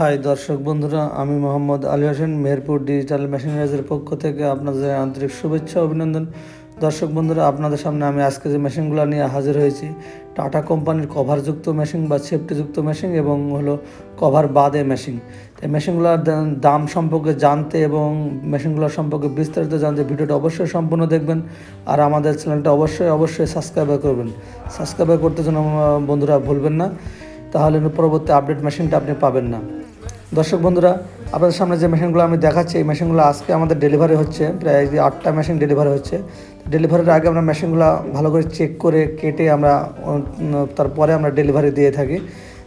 High দর্শক বন্ধুরা আমি মোহাম্মদ আলী হোসেন মেহেরপুর ডিজিটাল মেশিনারিজের পক্ষ থেকে আপনাদের আন্তরিক শুভেচ্ছা অভিনন্দন। দর্শক বন্ধুরা আপনাদের সামনে আমি আজকে যে মেশিনগুলো নিয়ে হাজির হয়েছি টাটা কোম্পানির কভারযুক্ত মেশিন বা সেফটিযুক্ত মেশিন এবং হলো কভার বাদে মেশিন এই মেশিনগুলোর দাম সম্পর্কে জানতে এবং মেশিনগুলোর সম্পর্কে বিস্তারিত জানতে ভিডিওটা অবশ্যই সম্পূর্ণ দেখবেন। আর আমাদের চ্যানেলটা অবশ্যই অবশ্যই সাবস্ক্রাইব করবেন। সাবস্ক্রাইব করতে আহ, বন্ধুরা ভুলবেন না। তাহলে পরবর্তী আপডেট মেশিনটা আপনি পাবেন না। দর্শক বন্ধুরা, আপনাদের সামনে যে মেশিনগুলো আমি দেখাচ্ছি, এই মেশিনগুলো আজকে আমাদের ডেলিভারি হচ্ছে, প্রায় আটটা মেশিন ডেলিভারি হচ্ছে। ডেলিভারির আগে আমরা মেশিনগুলো ভালো করে চেক করে কেটে আমরা তারপরে আমরা ডেলিভারি দিয়ে থাকি।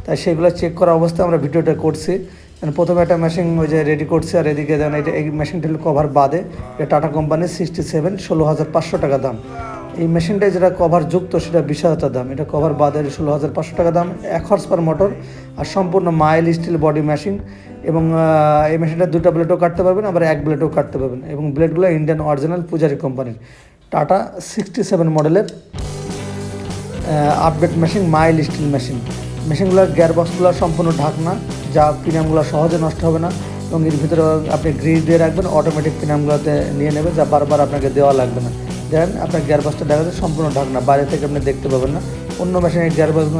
তাই সেগুলো চেক করা অবস্থায় আমরা ভিডিওটা করছি। প্রথমে একটা মেশিন ওই যে রেডি করছি, আর এদিকে যেন এটা এই মেশিনটা কভার বাদে, এটা টাটা কোম্পানির সিক্সটি সেভেন ষোলো হাজার পাঁচশো টাকা দাম। এই মেশিনটায় যেটা কভার যুক্ত, সেটা বিশ হাজার দাম। এটা কভার বাদের ষোলো হাজার পাঁচশো টাকা দাম, এক হর্স পার মোটর আর সম্পূর্ণ মাইল স্টিল বডি মেশিন এবং এই মেশিনটা দুটো ব্লেডও কাটতে পারবেন, আবার এক ব্লেডও কাটতে পারবেন এবং ব্লেডগুলো ইন্ডিয়ান অরিজিনাল পূজারি কোম্পানির টাটা সিক্সটি সেভেন মডেলের update machine mile steel machine মেশিনগুলোর গিয়ারবক্সগুলো সম্পূর্ণ ঢাকনা, যা পিনামগুলো সহজে নষ্ট হবে না এবং এর ভিতরে আপনি গ্রিজ দিয়ে রাখবেন অটোমেটিক পিনামগুলোতে নিয়ে নেবে যা বারবার আপনাকে দেওয়া লাগবে না। দেন, আপনার গিয়ারবক্সটা দেখা যায় সম্পূর্ণ ঢাকনা। বাইরে থেকে আপনি দেখতে পাবেন না। অন্য মেশিনের গিয়ারবক্স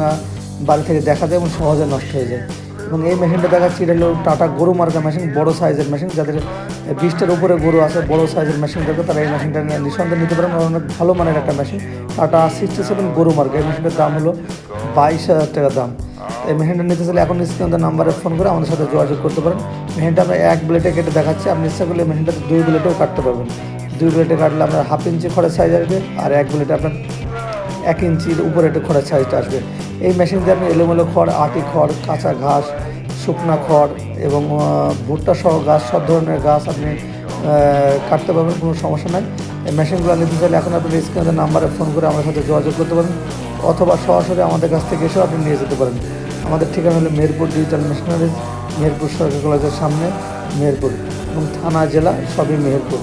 বাইরে থেকে দেখা যায় এবং সহজে নষ্ট হয়ে যায়। এবং এই মেশিনটা দেখাচ্ছি, এটা হলো টাটা গরু মার্কা মেশিন বড় সাইজের মেশিন যাদের বিশটার উপরে গরু আছে, বড় সাইজের মেশিন থাকে তারা এই মেশিনটা নিঃসন্দেহে নিতে পারেন। অনেক ভালো মানের একটা মেশিন টাটা সিক্সটি সেভেন গরু মার্কা। এই মেশিনটার দাম হলো বাইশ হাজার টাকা দাম। এই মেশিনটা নিতে চাইলে এখন স্ক্রিনের নাম্বারে ফোন করে আমাদের সাথে যোগাযোগ করতে পারেন। মেশিনটা আমরা এক ব্লেটে কেটে দেখাচ্ছি। আপনি ইচ্ছা করলে মেশিনটাতে দুই ব্লেটেও কাটতে পারবেন। দুই ব্লেটে কাটলে আপনার হাফ ইঞ্চি খরচ সাইজ আসবে আর এক ব্লেটে আপনার এক ইঞ্চির উপরে একটু খড়ের সাইজটা আসবে। এই মেশিন দিয়ে আপনি এলোমেলো খড়, আটি খড়, কাঁচা ঘাস, শুকনা খড় এবং ভুট্টা সহ গাছ সব ধরনের গাছ আপনি কাটতে পারবেন, কোনো সমস্যা নাই। এই মেশিনগুলো নিতে চাইলে এখন আপনি স্ক্রিনের নাম্বারে ফোন করে আমাদের সাথে যোগাযোগ করতে পারেন অথবা সরাসরি আমাদের কাছ থেকে এসেও আপনি নিয়ে যেতে পারেন। আমাদের ঠিকানা হলো মেহেরপুর ডিজিটাল মেশিনারিজ মেহেরপুর সরকারি কলেজের সামনে মেহেরপুর এবং থানা, জেলা সবই মেহেরপুর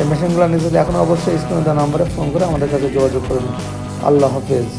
এই মেশিনগুলো নিতে এখন অবশ্যই দেওয়া নাম্বারে ফোন করে আমাদের কাছে যোগাযোগ করুন। আল্লাহ হাফেজ।